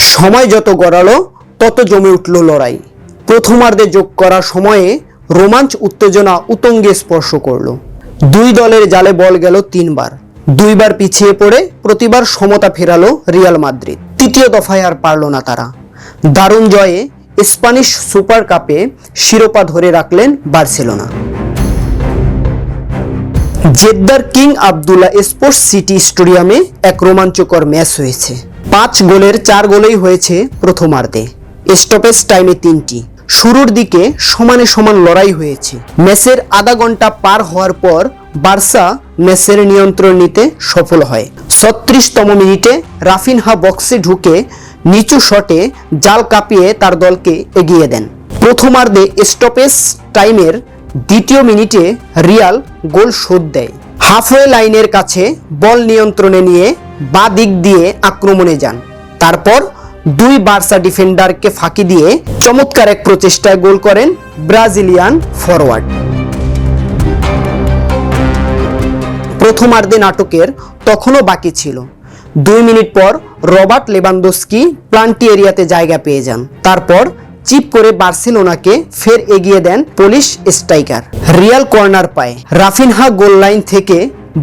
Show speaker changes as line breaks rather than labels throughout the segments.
সময় যত গড়ালো, তত জমে উঠল লড়াই। প্রথমার্ধে যোগ করা সময়ে রোমাঞ্চ, উত্তেজনা, উতঙ্গে স্পর্শ করল। দুই দলের জালে বল গেল তিনবার। দুইবার পিছিয়ে পড়ে প্রতিবার সমতা ফেরালো রিয়াল মাদ্রিদ। তৃতীয় দফায় আর পারল না তারা। দারুণ জয়ে স্প্যানিশ সুপার কাপে শিরোপা ধরে রাখলেন বার্সেলোনা। জেদ্দার কিং আবদুল্লাহ স্পোর্টস সিটি স্টেডিয়ামে এক রোমাঞ্চকর ম্যাচ হয়েছে। পাঁচ গোলের চার গোলেই হয়েছে প্রথমার্ধে। স্টপেজ টাইমে তিনটি। শুরুর দিকে সমানে সমান লড়াই হয়েছে। ম্যাচের আধা ঘণ্টা পার হওয়ার পর বার্সা ম্যাচের নিয়ন্ত্রণ নিতে সফল হয়। ছত্রিশতম মিনিটে রাফিনহা বক্সে ঢুকে নিচু শটে জাল কাঁপিয়ে তার দলকে এগিয়ে দেন। প্রথমার্ধে স্টপেজ টাইমের দ্বিতীয় মিনিটে রিয়াল গোল শোধ দেয়। হাফওয়ে লাইনের কাছে বল নিয়ন্ত্রণে নিয়ে বা দিক দিয়ে আক্রমণে যান। তারপর দুই বার্সা ডিফেন্ডারকে ফাঁকি দিয়ে চমৎকার এক প্রচেষ্টায় গোল করেন ব্রাজিলিয়ান ফরওয়ার্ড প্রথমার্ধে নাটকের তখনও বাকি ছিল। দুই মিনিট পর রবার্ট লেবান্দোস্কি প্লান্টি এরিয়াতে জায়গা পেয়ে যান। তারপর চিপ করে বার্সেলোনাকে ফের এগিয়ে দেন পুলিশ স্ট্রাইকার। রিয়াল কর্নার পায় রাফিনহা গোল লাইন থেকে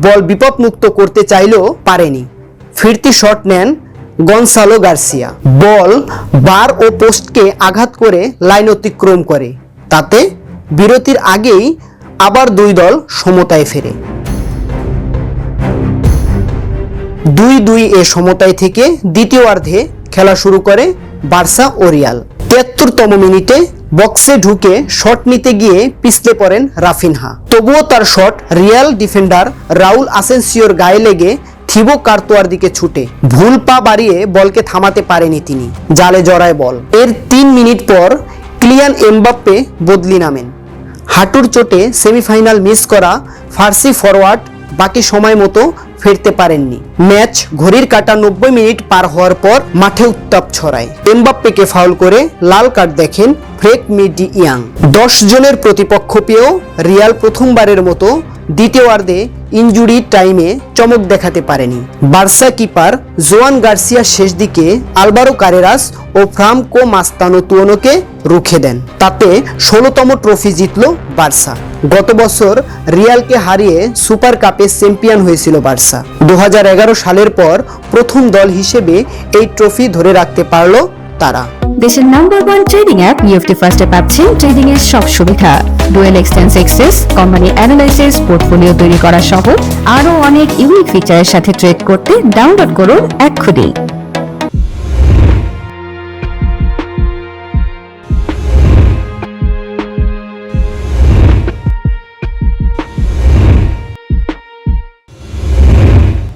বল বিপদমুক্ত করতে চাইলেও পারেনি। ফিরতি শট নেন গনসালো গার্সিয়া। বল বার ও পোস্টকে আঘাত করে লাইন অতিক্রম করে। তাতে বিরতির আগেই আবার দুই দল সমতায় ফেরে। দুই দুই এ সমতায় থেকে দ্বিতীয়ার্ধে খেলা শুরু করে বার্সা ও রিয়াল। তিয়াত্তরতম মিনিটে বক্সে ঢুকে শট নিতে গিয়ে পিছলে পড়েন রাফিনহা। তবুও তার শট রিয়াল ডিফেন্ডার রাউল আসেন্সিওর গায়ে লেগে থিবো কার্তোয়ার দিকে ছুটে ভুল পা বাড়িয়ে বলকে থামাতে পারেনি তিনি, জালে জড়ায় বল। এর তিন মিনিট পর ক্লিয়ান এমবাপ্পে বদলি নামেন। হাঁটুর চোটে সেমিফাইনাল মিস করা ফার্সি ফরওয়ার্ড বাকি সময় মতো ফিরতে পারেননি। ম্যাচ ঘড়ির কাটা নব্বই মিনিট পার হওয়ার পর মাঠে উত্তাপ ছড়ায়। এমবাপ্পেকে ফাউল করে লাল কার্ড দেখেন ফ্রেক মিডি ইয়াং দশ জনের প্রতিপক্ষ পেয়েও রিয়াল প্রথমবারের মতো দ্বিতীয়ার্ধে ইনজুরি টাইমে চমক দেখাতে পারেনি। বার্সা কিপার জোয়ান গার্সিয়া শেষ দিকে আলবারো কারেরাস ও ফ্রামকো মাস্তানো তুয়নোকে রুখে দেন। তাতে ষোলোতম ট্রফি জিতল বার্সা। গত বছর রিয়ালকে হারিয়ে সুপার কাপে চ্যাম্পিয়ন হয়েছিল বার্সা। দুহাজার এগারো সালের পর প্রথম দল হিসেবে এই ট্রফি ধরে রাখতে পারল তারা।
দেশের number one trading app UFT ফার্স্টে পাচ্ছেন ট্রেডিং এর সব সুবিধা। Dual exchange access company analysis portfolio তৈরি করা সহ আরও অনেক ইউনিক ফিচারের সাথে ট্রেড করতে ডাউনলোড করুন এক্ষুনি।